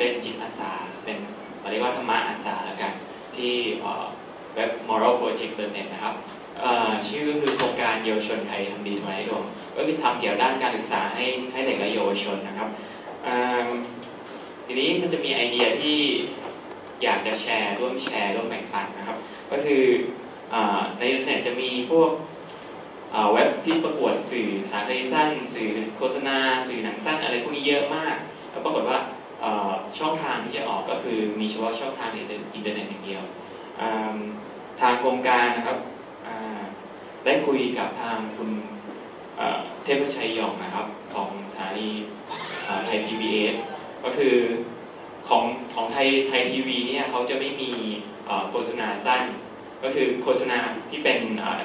เป็นจิตอาสา เป็นเรียกว่าธรรมะอาสาแล้วกันที่เว็บ moral project เน็ตนะครับชื่อคือโครงการเยาวชนไทยทำดีทำไมรวมก็คือทำเกี่ยวด้านการศึกษาให้ให้เด็กและเยาวชนนะครับทีนี้มันจะมีไอเดียที่อยากจะแชร์ร่วมแชร์ร่วมแบ่งปันนะครับ ก็คืออในอินเทอร์เน็ตจะมีพวกเว็บที่ประกวดสื่อสารคดีสั้น สื่อโฆษณา สื่อหนังสั้นอะไรพวกนี้เยอะมาก แล้วปรากฏว่า ช่องทางที่จะออกก็คือมีเฉพาะช่องทางในอินเทอร์เน็ตอย่างเดียว ทางโครงการนะครับได้คุยกับทางคุณเทพชัยหยองนะครับ ของสถานีอ่าไทย PBS ก็คือของของไทยไทยทีวีเนี่ยเขาจะไม่มีโฆษณาสั้น ก็คือโฆษณาที่เป็น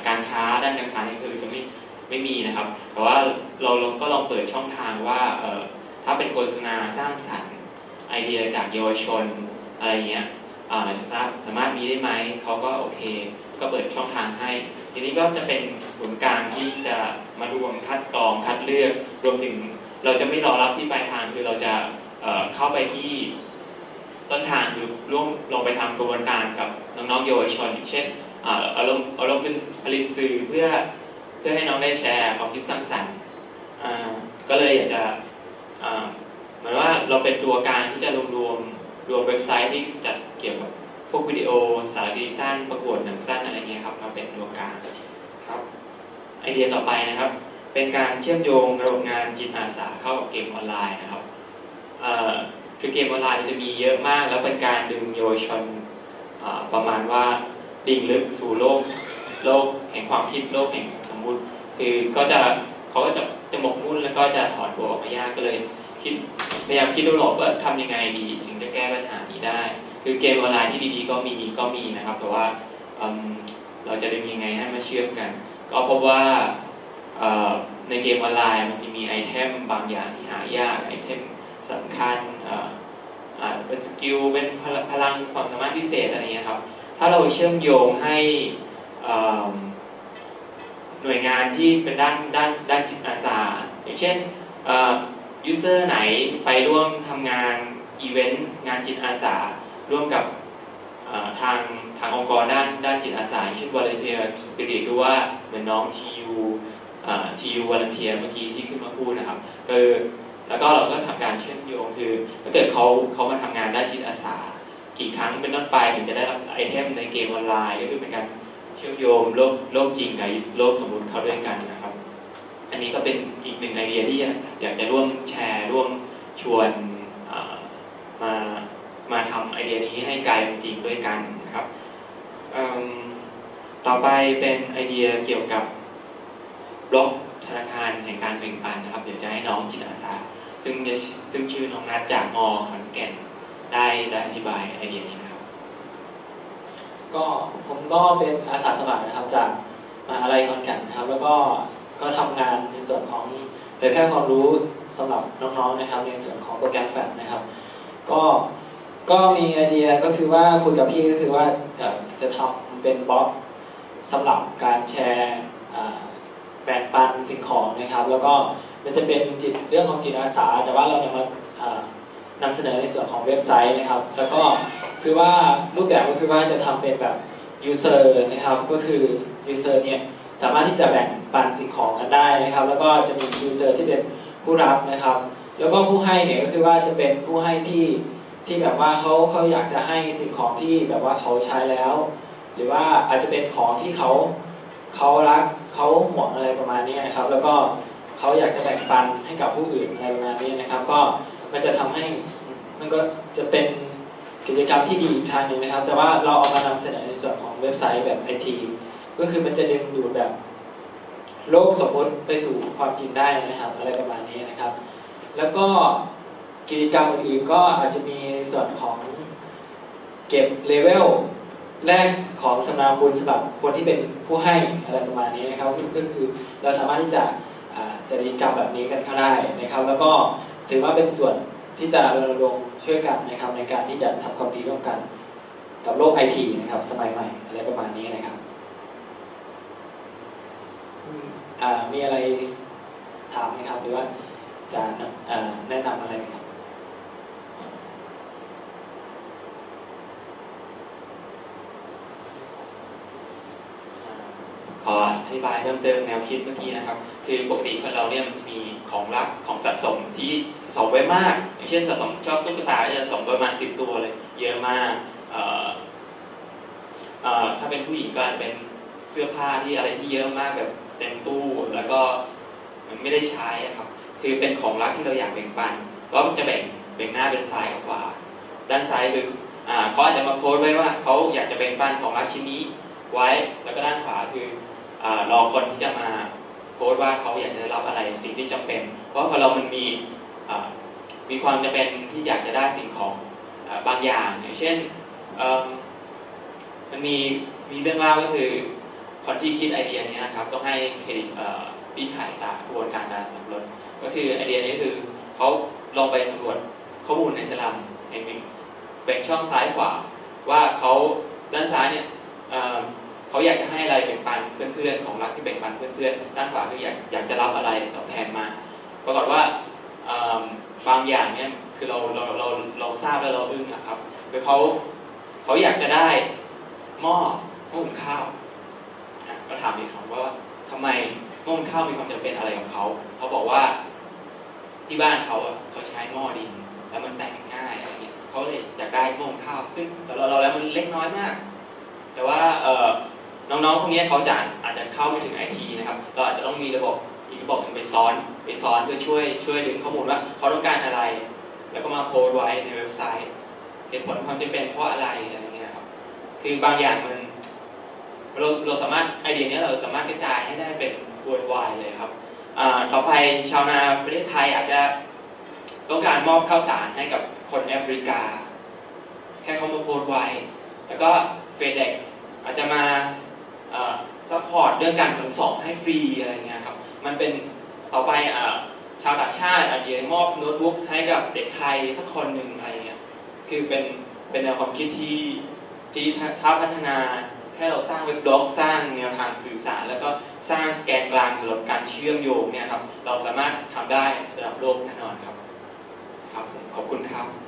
การค้าด้านการค้านี่คือจะไม่ไม่มีนะครับ แต่ว่าเราก็ลองเปิดช่องทางว่าถ้าเป็นโฆษณาสร้างสรรค์ เดียจากเยาวชนอะไรเงี้ยจะทราบสามารถมีได้ไหมเขาก็โอเค ก็เปิดช่องทางให้ ทีนี้ก็จะเป็นศูนย์กลางที่จะมารวมคัดกรองคัดเลือกรวมถึงเราจะไม่รอรับที่ปลายทางคือเราจะเเข้าไปที่ต้นทางคือร่วมลงไปทำกระบวนการกับน้องๆเยาวชนอย่างเช่นอาอารมณ์อารมณ์ผลิตสื่อเพื่อเพื่อให้น้องได้แชร์ความคิดสร้างสรรค์ก็เลยอยากจะ มือนว่าเราเป็นตัวกลางที่จะรวมรวมรวมเว็บไซต์ที่จัดเกี่ยวกับพวกวิดีโอสารคดีสั้นประกวดหนังสั้นอะไรเงี้ยครับมาเป็นตัวกลางครับไอเดียต่อไปนะครับ เป็นการเชื่อมโยงระบบงานจิตอาสาเข้ากับเกมออนไลน์นะครับคือเกมออนไลน์จะมีเยอะมาก แล้วเป็นการดึงเยชนประมาณว่าดิ่งลึกสู่โลกโลกแห่งความคิดโลกแห่งสมมุติ คือก็จะเขาก็จะจะหมกมุ่นแล้วก็จะถอนตัวออกมายากก็เลย คิดพยายามคิดดูหรอว่าทำยังไงดีถึงจะแก้ปัญหานี้ได้ คือเกมออนไลน์ที่ดีๆก็มีก็มีนะครับ แต่ว่าเราจะดึงยังไงให้มาเชื่อมกัน ก็พบว่าในเกมออนไลน์มันจะมีไอเทมบางอย่างที่หายากไอเทมสำคัญเป็นสกิลเป็นพลังความสามารถพิเศษอะไรเงี้ยครับ ถ้าเราเชื่อมโยงให้หน่วยงานที่เป็นด้านด้านด้านจิตอาสา อย่างเช่น ยูเซอร์ไหนไปร่วมทำงานอีเวนต์งานจิตอาสา ร่วมกับทางทางองค์กรด้านด้านจิตอาสาอย่างเช่น volunteer spirit หรือว่าเหมือนน้อง TU เอ่อ TU volunteer เมื่อกี้ที่ขึ้นมาพูดนะครับคือแล้วก็เราก็ทำการเชื่อมโยงคือถ้าเกิดเขาเขามาทำงานด้านจิตอาสา กี่ครั้งเป็นต้นไปถึงจะได้รับไอเทมในเกมออนไลน์ก็คือเป็นการเชื่อมโยงโลกโลกจริงกับโลกสมมติเขาด้วยกันนะครับ อันนี้ก็เป็นอีกหนึ่งไอเดียที่อยากจะร่วมแชร์ร่วมชวนมามาทำไอเดียนี้ให้กลายเป็นจริงด้วยกันนะครับต่อไปเป็นไอเดียเกี่ยวกับบล็อกธนาคารแห่งการแบ่งปันนะครับ เดี๋ยวจะให้น้องจิตอาสาซึ่งซึ่งชื่อน้องนัดจากมอขอนแก่นได้ได้อธิบายไอเดียนี้นะครับ ก็ผมก็เป็นอาสาสมัครนะครับจากมหาลัยขอนแก่นนะครับ แล้วก็ ก็ทำงานในส่วนของเผยแพร่ความรู้สำหรับน้องๆนะครับ ในส่วนของโปรแกรมแฟลชนะครับ ก็ก็มีไอเดียก็คือว่าคุยกับพี่ก็คือว่าจะทำเป็นบล็อกสำหรับการแชร์แบ่งปันสิ่งของนะครับ แล้วก็มันจะเป็นจิตเรื่องของจิตอาสา แต่ว่าเราจะมาอ่านำเสนอในส่วนของเว็บไซต์นะครับ แล้วก็คือว่ารูปแบบก็คือว่าจะทำเป็นแบบ user นะครับ ก็คือ user เนี่ย สามารถที่จะแบ่งปันสิ่งของกันได้นะครับ แล้วก็จะมี user ที่เป็นผู้รับนะครับ แล้วก็ผู้ให้เนี่ยก็คือว่าจะเป็นผู้ให้ที่ที่แบบว่าเขาเขาอยากจะให้สิ่งของที่แบบว่าเขาใช้แล้ว หรือว่าอาจจะเป็นของที่เขาเขารักเขาห่วงอะไรประมาณนี้นะครับ แล้วก็เขาอยากจะแบ่งปันให้กับผู้อื่นอะไรประมาณนี้นะครับ ก็มันจะทำให้มันก็จะเป็นกิจกรรมที่ดีอีกทางหนึ่งนะครับ แต่ว่าเราเอามานำเสนอในส่วนของเว็บไซต์แบบไอที ก็คือมันจะดึงดูดแบบ โลกสมมติไปสู่ความจริงได้นะครับ อะไรประมาณนี้นะครับ แล้วก็กิจกรรมอื่นๆก็อาจจะมีส่วนของเก็บเลเวลแรกของสำนาบุญสำหรับคนที่เป็นผู้ให้อะไรประมาณนี้นะครับก็คือเราสามารถที่จะจัดกิจกรรมแบบนี้กันเข้าได้นะครับ แล้วก็ถือว่าเป็นส่วนที่จะรณรงค์ช่วยกันนะครับในการที่จะทำความดีร่วมกัน กับโลกไอทีนะครับสมัยใหม่อะไรประมาณนี้นะครับ มีอะไรถามไหมครับ หรือว่าจะแนะนำอะไรไหมครับขออธิบายเพิ่มเติมแนวคิดเมื่อกี้นะครับ คือปกติคนเราเนี่ยมันมีของรักของสะสมที่สะสมไว้มาก อย่างเช่นสะสมชอบตุ๊กตาจะสะสมประมาณสิบตัวเลย เยอะมากถ้าเป็นผู้หญิงก็อาจจะเป็นเสื้อผ้าที่อะไรที่เยอะมากแบบ เต็มตู้แล้วก็มันไม่ได้ใช้อะครับ คือเป็นของรักที่เราอยากแบ่งปันก็จะแบ่งแบ่งหน้าเป็นซ้ายกับขวาด้านซ้ายคืออ่าเขาอาจจะมาโพสต์ไว้ว่าเขาอยากจะแบ่งปันของรักชิ้นนี้ไว้ แล้วก็ด้านขวาคืออารอคนที่จะมาโพสต์ว่าเขาอยากจะได้รับอะไรสิ่งที่จำเป็น เพราะคนเรามันมีอ่ามีความจำเป็นที่อยากจะได้สิ่งของอบางอย่างอย่างเช่นมันมีมีเรื่องเล่าก็คือ คนที่คิดไอเดียนี้นะครับต้องให้เครดิตเอ่อพี่ไข่ตากระบวนการการสำรวจก็คือไอเดียนี้คือเขาลองไปสำรวจข้อมูลในสลัมแห่งหนึ่งแบ่งช่องซ้ายขวาว่าเขาด้านซ้ายเนี่ยเเขาอยากจะให้อะไรแบ่งปันเพื่อนๆของรักที่แบ่งปันเพื่อนๆด้านขวาคืออยากอยากจะรับอะไรตอบแทนมาปรากฏว่าบางอย่างเนี่ยคือเราเราเราเราทราบแล้วเราอึ้งนะครับคือเขาเขาอยากจะได้หม้อหม้อหุงข้าว ก็ถามอีกครั้งว่าทำไมหม้อข้าวมีความจำเป็นอะไรกับเขา เขาบอกว่าที่บ้านเขาอะเขาใช้หม้อดิน แล้วมันแตกง่ายอะไรเงี้ยเขาเลยอยากได้หม้อข้าว ซึ่งสำหรับเราแล้วมันเล็กน้อยมาก แต่ว่าน้องๆพวกนี้เขาจะอาจจะเข้าไม่ถึงไอทีนะครับเราอาจจะต้องมีระบบอีกระบบหนึงไปซ้อน ไปซ้อนเพื่อช่วยช่วยดึงข้อมูลว่าเขาต้องการอะไร แล้วก็มาโพสต์ไว้ในเว็บไซต์เหตุผลความจำเป็นเพราะอะไรอะไรเงี้ยครับคือบางอย่างมัน เราเราสามารถไอเดียนี้เราสามารถกระจายให้ได้เป็น worldwide เลยครับต่อไปชาวนาประเทศไทยอาจจะต้องการมอบข้าวสารให้กับคนแอฟริกา แค่เขามาโพสไว้ แล้วก็เฟดเด็กอาจจะมาซัพพอร์ตเรื่องการขนส่งให้ฟรีอะไรเงี้ยครับมันเป็นต่อไปอชาวต่างชาติอาจจะมอบโน้ตบุ๊กให้กับเด็กไทยสักคนหนึ่งอะไรเงี้ยคือเป็นเป็นแนวความคิดที่ที่ถ้าพัฒนา แค่เราสร้างเว็บบล็อกสร้างแนวทางสื่อสาร แล้วก็สร้างแกนกลางสำหรับการเชื่อมโยงเนี่ยครับเราสามารถทำได้ระดับโลกแน่นอนครับครับขอบคุณครับ